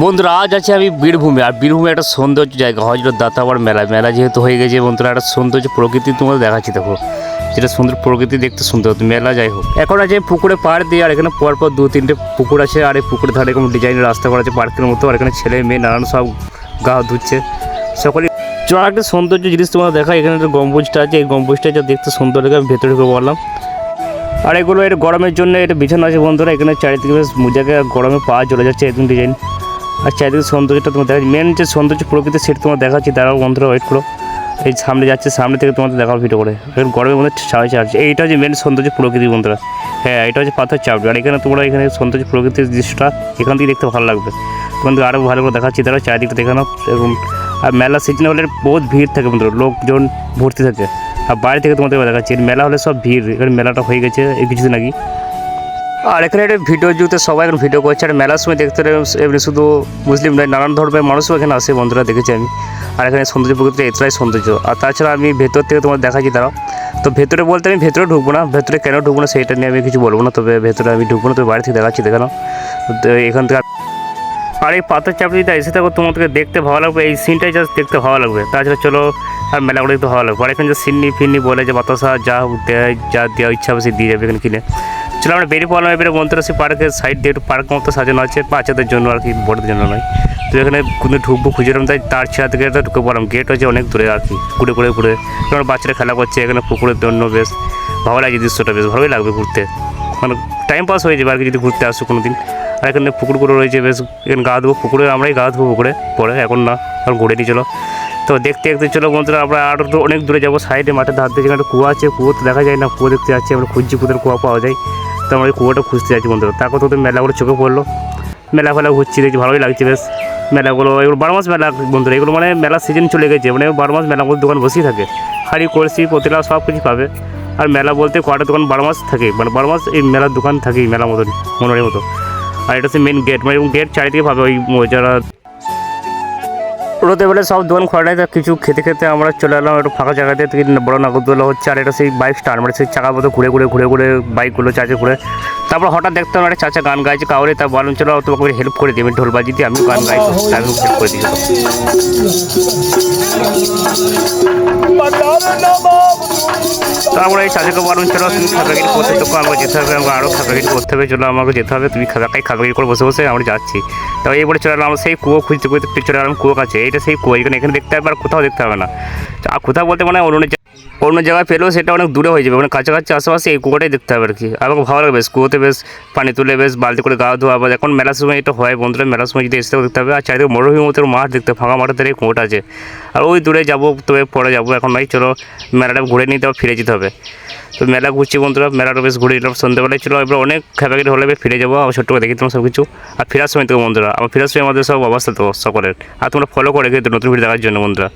বন্ধুরা, আজ আছে আমি বীরভূমে, আর বীরভূমে একটা সৌন্দর্য জায়গা, হজরত দাতাবার মেলা। মেলা যেহেতু হয়ে গেছে বন্ধুরা, একটা সৌন্দর্য প্রকৃতি তোমাদের দেখাচ্ছি, দেখো। যেটা সুন্দর প্রকৃতি দেখতে সুন্দর মেলা যাই হোক। এখন আছে পুকুরে পাড় দিয়ে, আর এখানে পরপর দু তিনটে পুকুর আছে, আর এই পুকুরের ধারে এরকম ডিজাইনের রাস্তা করা আছে, পার্কের মতো, আর এখানে ছেলে মেয়ে নানান সব গা ধুচ্ছে। সকলে চল একটা সৌন্দর্য জিনিস তোমার দেখা এখানে একটা গম্বুজটা আছে, এই গম্বুজটা যা দেখতে সুন্দর লাগে, আমি ভেতরে ঢুকে বললাম। আর এগুলো এটা গরমের জন্য এটা বিছানো আছে বন্ধুরা, এখানে চারিদিকে বেশ জায়গায় গরমে পা চলে যাচ্ছে, এরকম ডিজাইন আর চারিদিকে সৌন্দর্যটা তোমার দেখা মেন যে সৌন্দর্য প্রকৃতি সেটা তোমার দেখাচ্ছি। দাঁড়াও বন্ধুরা ওয়েট করো। এই সামনে যাচ্ছে, সামনে থেকে তোমাদের দেখাও ভিডিও করে। এখন গরমের মধ্যে সাড়ে চারছে এইটা হচ্ছে মেন সৌন্দর্য প্রকৃতি বন্ধুরা। হ্যাঁ এটা হচ্ছে পাথর চাপড়ি আর এখানে তোমরা এখানে সৌন্দর্য প্রকৃতির দৃশ্যটা এখান থেকে দেখতে ভালো লাগবে। তোমাদের আরও ভালো করে দেখাচ্ছি। দাঁড়াও, চারিদিকটা দেখানো এবং, আর মেলা সিজনে হলে বহুত ভিড় থাকে বন্ধুরা। লোকজন ভর্তি থাকে। আর বাইরে থেকে তোমাদের দেখাচ্ছি। মেলা হলে সব ভিড়। এখানে মেলাটা হয়ে গেছে। এই কিছুদিন আগে। আর এখানে একটা ভিডিও জুতে সবাই এখন ভিডিও করছে। আর মেলার সময় দেখতে এমনি শুধু মুসলিম নয়, নানান ধর্মের মানুষও এখানে আসে, বন্ধুরা দেখেছি আমি। আর এখানে সৌন্দর্য প্রকৃতি এতটাই সৌন্দর্য। আর তাছাড়া আমি ভেতর থেকে তোমার দেখাচ্ছি, দাঁড়াও। তো ভেতরে বলতে আমি ভেতরে ঢুকবো না, ভেতরে কেন ঢুকবো না সেইটা নিয়ে আমি কিছু বলব না, তবে ভেতরে আমি ঢুকবো না, তবে বাইরে থেকে দেখাচ্ছি, দেখানো। তো এখান থেকে আর এই পাথর চাপড়িটা এসে থাকো, তোমাদেরকে দেখতে ভালো লাগবে, এই সিনটাই জাস্ট দেখতে ভালো লাগবে। তাছাড়া চলো, আর মেলাগুলো দেখতে ভালো লাগবে। আর এখানে যে সিন্নি ফিন্নি বলে যে বাতাসা, যা দেয়, যা দেওয়া ইচ্ছা হবে সে দিয়ে যাবে এখানে কিনে। চলো আমরা বেরিয়ে পড়লাম এবারে মন্ত্রাসী পার্কের সাইড দিয়ে একটু পার্ক মতো সাজানো আছে, বাচ্চাদের জন্য আর কি, বড়দের জন্য নয়। তো এখানে কোনো ঢুকবো খুঁজলাম তাই তার ছেড়া থেকে ঢুকে পড়লাম। গেট হচ্ছে অনেক দূরে আর কি কুড়ে ঘুরে ঘুরে। কারণ বাচ্চারা খেলা করছে, এখানে পুকুরের জন্য বেশ ভালো লাগে দৃশ্যটা, বেশ ভালোই লাগবে ঘুরতে। মানে টাইম পাস হয়ে যাবে আর কি যদি ঘুরতে আসো কোনো দিন আর এখানে পুকুরগুলো রয়েছে, বেশ এখানে গা দেবো পুকুরে আমরাই গা দেবো পুকুরে, পরে এখন না, এখন ঘুরে নিয়ে চলো। তো দেখতে দেখতে চলো বন্ধুরা, আমরা আরও তো অনেক দূরে যাব সাইডে মাঠের ধার দিয়ে যেখানে কুয়া আছে কুয়ো তো দেখা যায় না, কুয়ো দেখতে যাচ্ছি, আমরা খুঁজছি কোথায় কুয়া পাওয়া যায়। তো আমরা ওই কুয়োটা খুঁজতে যাচ্ছি বন্ধুরা। তারপর তোদের মেলাগুলো চোখে পড়ল। মেলা ফেলা ঘুরছি দেখছি ভালোই লাগছে, বেশ। মেলাগুলো, এগুলো বারো মাস মেলা বন্ধুরা, এগুলো মানে মেলার সিজন চলে গেছে মানে বারো মাস মেলাগুলোর দোকান বসেই থাকে। হাড়ি কলসি পতিলা সব কিছু পাবে। আর মেলা বলতে কটা দোকান বারো মাস থাকে মানে বারো মাস এই মেলার দোকান থাকেই, মেলা মতন মনোরের মতো। আর এটা হচ্ছে মেন গেট মানে গেট চারিদিকে পাবে ওই যারা রোদে বেলা সব দোকান খোলা নেই কিছু খেতে খেতে আমরা চলে এলাম একটু ফাঁকা জায়গাতে বড় নাগরদোলা হচ্ছে, আর এটা সেই বাইক স্টার্ট মানে সেই চাকা মতো ঘুরে ঘুরে ঘুরে ঘুরে বাইকগুলো চাচে ঘুরে। তারপর হঠাৎ দেখতাম একটা চাচা গান গাইছে, কাউরে, তা বলুন চলো, তোমাকে হেল্প করে দিই ঢোল বাজি দিয়ে আমি গান গাই আমি হেল্প করে দিই। আমরা এই চাচাকে বারণ চলো তুমি খাবাগিরি করতে তো আমাকে যেতে হবে, আমাকে আরও খাবাগিরি করতে হবে? চলো আমাকে যেতে হবে, তুমি খাবাকাই খাবাগিরি করে? বসে বসে আমরা যাচ্ছি। তো এইবারে চলে এলাম, আমরা সেই কুয়ো খুঁজতে খুঁজতে চলে এলাম কুয়ো কাছে। এটা সেই কুয়ো, এখানে এখানে দেখতে হবে, আর কোথাও দেখতে হবে না। আর কোথাও বলতে মানে অন্য অন্য জায়গায় পেলেও সেটা অনেক দূরে হয়ে যাবে। মানে কাছাকাছি আশেপাশে এই কুয়োটাই দেখতে হবে আর কি। আমাকে ভালো লাগবে বেশ, কুয়োতে বেশ পানি তুলে বেশ বালতি করে গা ধোয়া আবার এখন মেলার সময় এটা হয়, বন্ধুরা মেলার সময় যদি এসে দেখতে হবে, আর চারিদিকে মরুভূমির মতো মাঠ দেখতে, ফাঁকা মাঠের এই কুয়োটা আছে। আর ওই দূরে যাব, তবে পরে যাব। এখন নয় চলো, মেলাটা ঘুরে নিতে হবে ফিরে যেতে হবে। তো মেলা ঘুরছি বন্ধুরা, মেলাটা বেশ ঘুরে নিলাম সন্ধ্যেবেলায়। চলো, এবার অনেক খেপাগিরি হলে ফিরে যাব আবার ছোট্ট করে দেখি সব কিছু আর ফেরার সময় তো বন্ধুরা, আমার ফেরার সময় আমাদের সব অবস্থা তো সকলের। আর তোমরা ফলো করে কিন্তু নতুন ভিডিও দেখার জন্য বন্ধুরা।